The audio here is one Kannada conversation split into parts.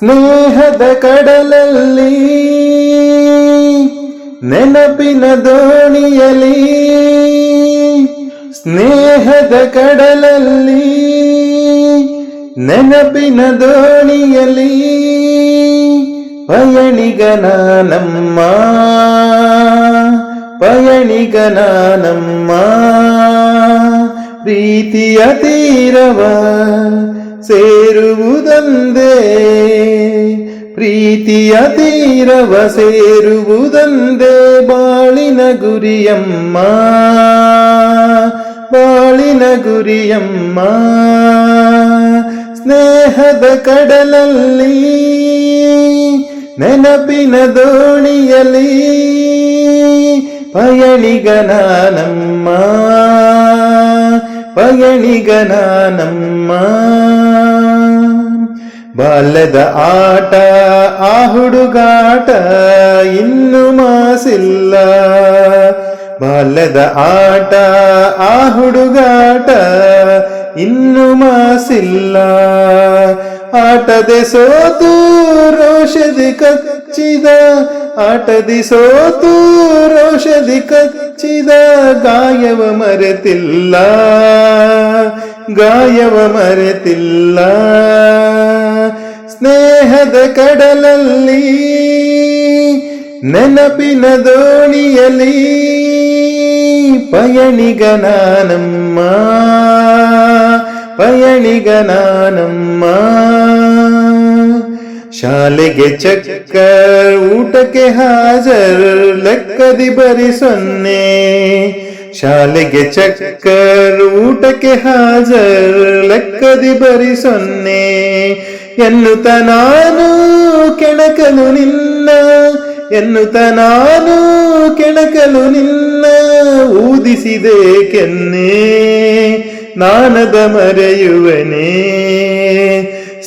ಸ್ನೇಹದ ಕಡಲಲ್ಲಿ ನೆನಪಿನ ದೋಣಿಯಲಿ ಸ್ನೇಹದ ಕಡಲಲ್ಲಿ ನೆನಪಿನ ದೋಣಿಯಲಿ ಪಯಣಿಗನ ನಮ್ಮ ಪಯಣಿಗನ ನಮ್ಮ ಪ್ರೀತಿಯ ತೀರವ ಸೇರುವುದಂದೇ ಪ್ರೀತಿಯ ತೀರವ ಸೇರುವುದಂದೇ ಬಾಳಿನ ಗುರಿಯಮ್ಮ ಬಾಳಿನ ಗುರಿಯಮ್ಮ, ಸ್ನೇಹದ ಕಡಲಲ್ಲಿ, ನೆನಪಿನ ದೋಣಿಯಲಿ ಪಯಣಿಗನಾನಮ್ಮ ನಮ್ಮ ಪಯಣಿಗನ ನಮ್ಮ ಬಾಲ್ಯದ ಆಟ, ಆ ಹುಡುಗಾಟ ಇನ್ನು ಮಾಸಿಲ್ಲ. ಬಾಲ್ಯದ ಆಟ, ಆ ಹುಡುಗಾಟ ಇನ್ನು ಮಾಸಿಲ್ಲ. ಆಟದೆ ಸೋತು ರೋಷದಿ ಕಚ್ಚಿದ, ಆಟದಿ ಸೋತು ರೋಷದಿ ಕಚ್ಚಿದ, ಗಾಯವ ಮರೆತಿಲ್ಲ. ಗಾಯವ ಮರೆತಿಲ್ಲ ಸ್ನೇಹದ ಕಡಲಲ್ಲಿ, ನೆನಪಿನ ದೋಣಿಯಲಿ ಪಯಣಿಗನಾನಮ್ಮ ಪಯಣಿಗನಾನಮ್ಮ ಪಯಣಿಗನ ನಮ್ಮ ಶಾಲೆಗೆ ಚಕ್ಕರ್, ಊಟಕ್ಕೆ ಹಾಜರ್, ಲೆಕ್ಕದಿ ಬರಿ ಸೊನ್ನೆ ಶಾಲೆಗೆ ಚಕ್ಕರ್ ಊಟಕ್ಕೆ ಹಾಜರ್ ಲೆಕ್ಕದಿ ಬರಿ ಸೊನ್ನೆ. ಎನ್ನುತ್ತ ನಾನು ಕೆಣಕಲು ನಿನ್ನ, ಎನ್ನುತ್ತ ನಾನು ಕೆಣಕಲು ನಿನ್ನ ಊದಿಸಿದೆ ಕೆನ್ನೆ ನಾನದ ಮರೆಯುವನೇ.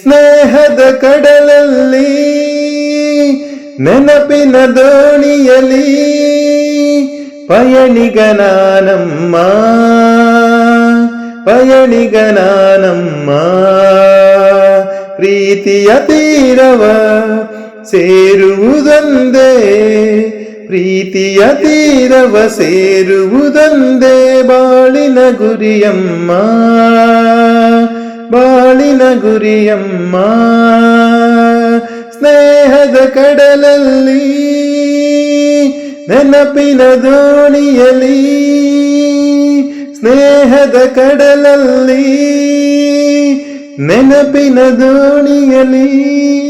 ಸ್ನೇಹದ ಕಡಲಲ್ಲಿ, ನೆನಪಿನ ದೋಣಿಯಲಿ ಪಯಣಿಗನ ನಮ್ಮ ಪಯಣಿಗನ ಪ್ರೀತಿಯ ತೀರವ ಸೇರುವುದೊಂದೇ, ಪ್ರೀತಿಯ ತೀರವ ಸೇರುವುದೊಂದೇ ಬಾಳಿನ ಗುರಿಯಮ್ಮ ಬಾಳಿನ ಗುರಿಯಮ್ಮ. ಸ್ನೇಹದ ಕಡಲಲ್ಲಿ ನೆನಪಿನ ದೋಣಿಯಲಿ ಸ್ನೇಹದ ಕಡಲಲ್ಲಿ ನೆನಪಿನ ದೋಣಿಯಲಿ.